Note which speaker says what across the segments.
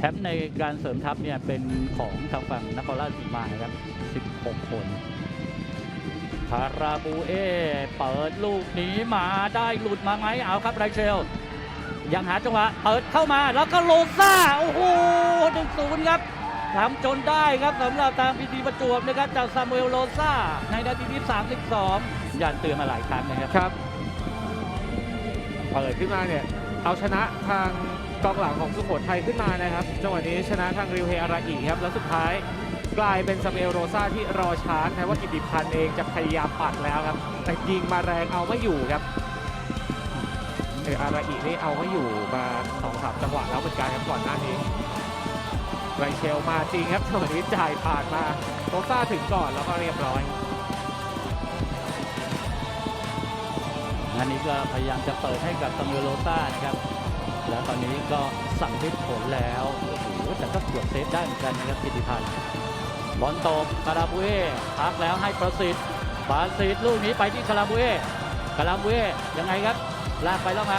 Speaker 1: แชมป์ในการเสริมทัพเนี่ยเป็นของทางฝั่งนครราชสีมาครับ 16 คนคาราบูเอเปิดลูกนี้มาได้หลุดมาไหมเอาครับไรเชล ยังหาจังหวะเปิดเข้ามาแล้วก็โลซ่า โอ้โหหนึ่งศูนย์ครับทำจนได้ครับสำหรับทางพีทีประจวบนะครับจากซามูเอลโลซ่า ในนาทีที่ 32ยันเตือนมาหลายครั้งนะครับ
Speaker 2: ครับ เปิดขึ้นมาเนี่ย เอาชนะทาง กองหลังของสุโขทัยขึ้นมานะครับจังหวะนี้ชนะทางริวเฮอาราอิครับแล้วสุดท้ายกลายเป็นซาเมลโรซาที่รอชาร์จนะว่ากิติพันธ์เองจะพยายามปัดแล้วครับ แต่ยิงมาแรงเอาไม่อยู่ครับเอออาราอินี่เอาไม่อยู่มาสองสามจังหวะแล้วเหมือนกันครับก่อนหน้านี้ไรเชลมาจริงครับจังหวะนี้จ่ายผ่านมาโรซาถึงก่อนแล้วก็เรียบร้อย
Speaker 1: อันนี้ก็พยายามจะเปิดให้กับซามูเอลโลซ่านะครับ แล้วตอนนี้ก็สั่งได้ผลแล้วโอ้โหแต่ก็เกือบเซฟได้เหมือนกันนะครับกิติพันธ์บอลตกคาราบูเอพักแล้วให้ประสิทธิ์ประสิทธิ์ลูกนี้ไปที่คาราบูเอคาราบูเอยังไงครับลากไปแล้วมา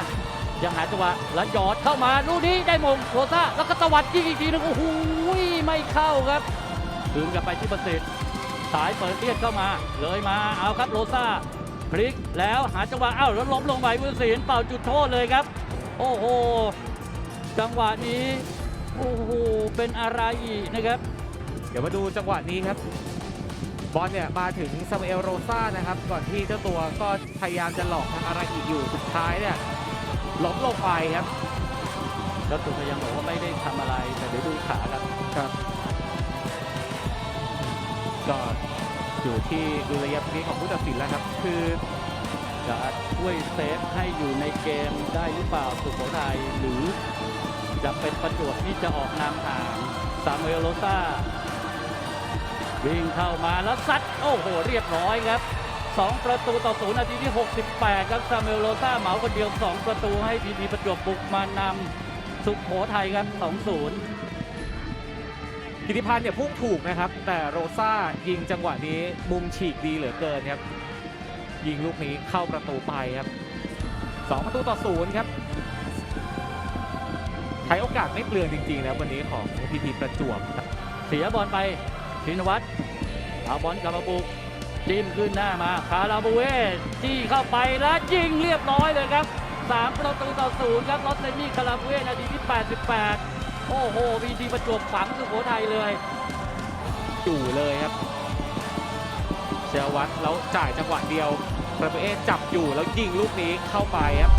Speaker 1: ยังหาจังหวะแล้วหยอดเข้ามาลูกนี้ได้มงโรซ่าแล้วก็ตวัดยิงอีกทีนึงโอ้โหไม่เข้าครับคืนกลับไปที่ประสิทธิ์สายเปิดเลียดเข้ามา เลยมาเอาครับโรซ่าพลิกแล้วหาจังหวะเอ้าแล้วล้มลงไปบุญศิลป์เป่าจุดโทษเลยครับ โอ้โห จังหวะนี้ โอ้โห เป็นอะไรอีกนะครับ
Speaker 2: เดี๋ยวมาดูจังหวะนี้ครับ บอลเนี่ยมาถึงซามูเอลโรซ่านะครับ ก่อนที่เจ้าตัวก็พยายามจะหลอกทางอาราอิอยู่ สุดท้ายเนี่ยล้มลงไปครับ
Speaker 1: แล้วตุกก็ยังบอกว่าไม่ได้ทำอะไร แต่เดี๋ยวดูขาครับ
Speaker 2: ครับ ก็อยู่ที่ดุลยพินิจของผู้ตัดสินแล้วครับ คือ
Speaker 1: จะช่วยเซฟให้อยู่ในเกมได้หรือเปล่าสุโขทัยหรือจะเป็นประจวบที่จะออกนำห่างซามูเอลโรซ่าวิ่งเข้ามาแล้วซัดโอ้โห เรียบร้อยครับ 2 ประตูต่อศูนย์นาทีที่ 68 ครับซามูเอลโรซ่าเหมาคนเดียว 2 ประตูให้พีดีประจวบบุกมานำสุโขทัยครับ 2-0
Speaker 2: กิติพันธ์เนี่ยพุ่งถูกนะครับ แต่โรซ่ายิงจังหวะนี้มุมฉีกดีเหลือเกินครับ ยิงลูกนี้เข้าประตูไปครับสองประตูต่อศูนย์ครับ ใช้โอกาสไม่เปลืองจริงๆนะวันนี้ของพีทีประจวบครับ
Speaker 1: เสียบอลไปชินวัตรเอาบอลกลับมาบุกจิ้มขึ้นหน้ามาคาราบูเอจี้เข้าไปแล้วยิงเรียบร้อยเลยครับ 3 ประตูต่อศูนย์ครับลอสเซมี่คาราบูเอนาทีที่ 88 โอ้โหวีทีประจวบฝังสุโขทัยเลย
Speaker 2: อยู่เลยครับ เชยวัตรแล้วจ่ายจังหวะเดียวประเภทจับอยู่แล้วยิงลูกนี้เข้าไปครับ